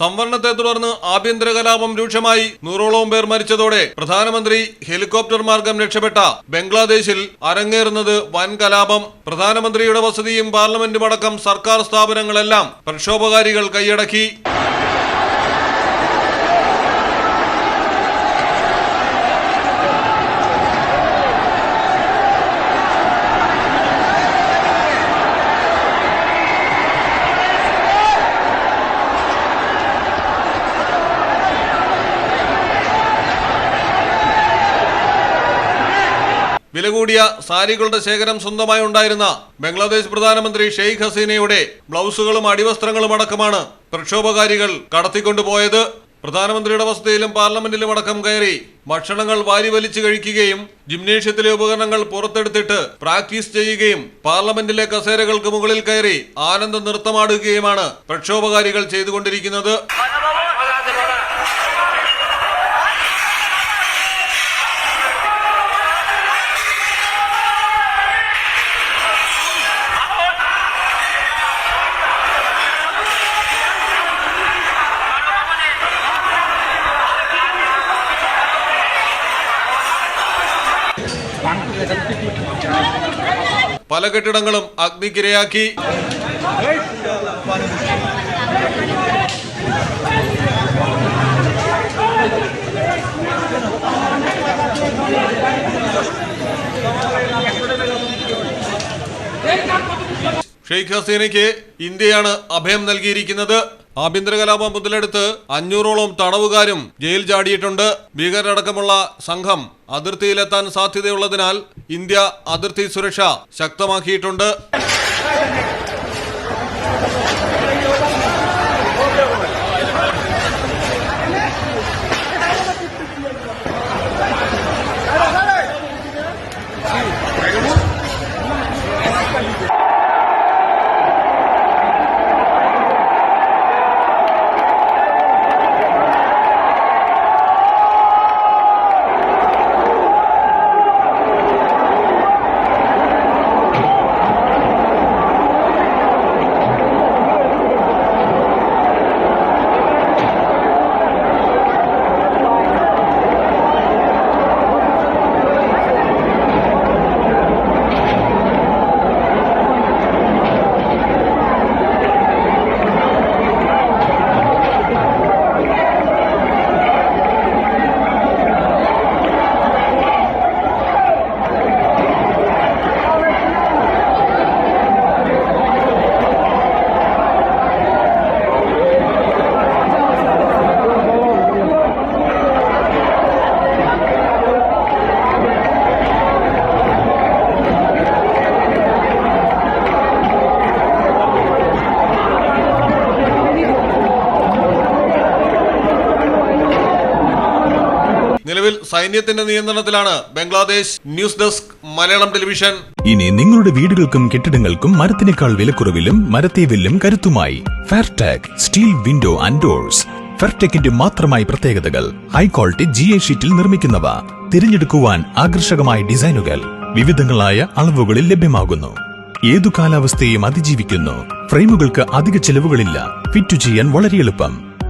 സംവരണത്തെ തുടർന്ന് ആഭ്യന്തര കലാപം രൂക്ഷമായി നൂറോളം പേർ മരിച്ചതോടെ പ്രധാനമന്ത്രി ഹെലികോപ്റ്റർ മാർഗം രക്ഷപ്പെട്ട ബംഗ്ലാദേശിൽ അരങ്ങേറുന്നത് വൻ കലാപം. പ്രധാനമന്ത്രിയുടെ വസതിയും പാർലമെന്റും അടക്കം സർക്കാർ സ്ഥാപനങ്ങളെല്ലാം പ്രക്ഷോഭകാരികൾ കൈയടക്കി. വില കൂടിയ സാരികളുടെ ശേഖരം സ്വന്തമായി ഉണ്ടായിരുന്ന ബംഗ്ലാദേശ് പ്രധാനമന്ത്രി ഷെയ്ഖ് ഹസീനയുടെ ബ്ലൗസുകളും അടിവസ്ത്രങ്ങളും അടക്കമാണ് പ്രക്ഷോഭകാരികൾ കടത്തിക്കൊണ്ടുപോയത്. പ്രധാനമന്ത്രിയുടെ വസതിയിലും പാർലമെന്റിലും അടക്കം കയറി ഭക്ഷണങ്ങൾ വാരി വലിച്ചു കഴിക്കുകയും ജിംനേഷ്യത്തിലെ ഉപകരണങ്ങൾ പുറത്തെടുത്തിട്ട് പ്രാക്ടീസ് ചെയ്യുകയും പാർലമെന്റിലെ കസേരകൾക്ക് മുകളിൽ കയറി ആനന്ദ നൃത്തമാടുകയുമാണ് പ്രക്ഷോഭകാരികൾ ചെയ്തുകൊണ്ടിരിക്കുന്നത്. പല കെട്ടിടങ്ങളും അഗ്നിക്കിരയാക്കി. ഷെയ്ഖ് ഹസീനയ്ക്ക് ഇന്ത്യയാണ് അഭയം നൽകിയിരിക്കുന്നത്. ആഭ്യന്തര കലാപം മുതലെടുത്ത് അഞ്ഞൂറോളം തടവുകാരും ജയിൽ ചാടിയിട്ടുണ്ട്. ഭീകരരടക്കമുള്ള സംഘം അതിർത്തിയിലെത്താൻ സാധ്യതയുള്ളതിനാൽ ഇന്ത്യ അതിർത്തി സുരക്ഷ ശക്തമാക്കിയിട്ടുണ്ട്. നിലവിൽ സൈന്യത്തിന്റെ നിയന്ത്രണത്തിലാണ് Bangladesh news desk Malayalam television. ഇനി നിങ്ങളുടെ വീടുകൾക്കും കെട്ടിടങ്ങൾക്കും മരത്തിനേക്കാൾ വിലക്കുറവിലും മരത്തേവിലും കരുത്തുമായി Fairtag steel window and doors ഫെർടെക്കിന്റെ മാത്രമായി പ്രത്യേകതകൾ ഹൈ ക്വാളിറ്റി ജി എ ഷീറ്റിൽ നിർമ്മിക്കുന്നവ. തിരഞ്ഞെടുക്കുവാൻ ആകർഷകമായ ഡിസൈനുകൾ വിവിധങ്ങളായ അളവുകളിൽ ലഭ്യമാകുന്നു. ഏതു കാലാവസ്ഥയും അതിജീവിക്കുന്നു. ഫ്രെയിമുകൾക്ക് അധിക ചെലവുകളില്ല. ഫിറ്റ് ചെയ്യാൻ വളരെ എളുപ്പം.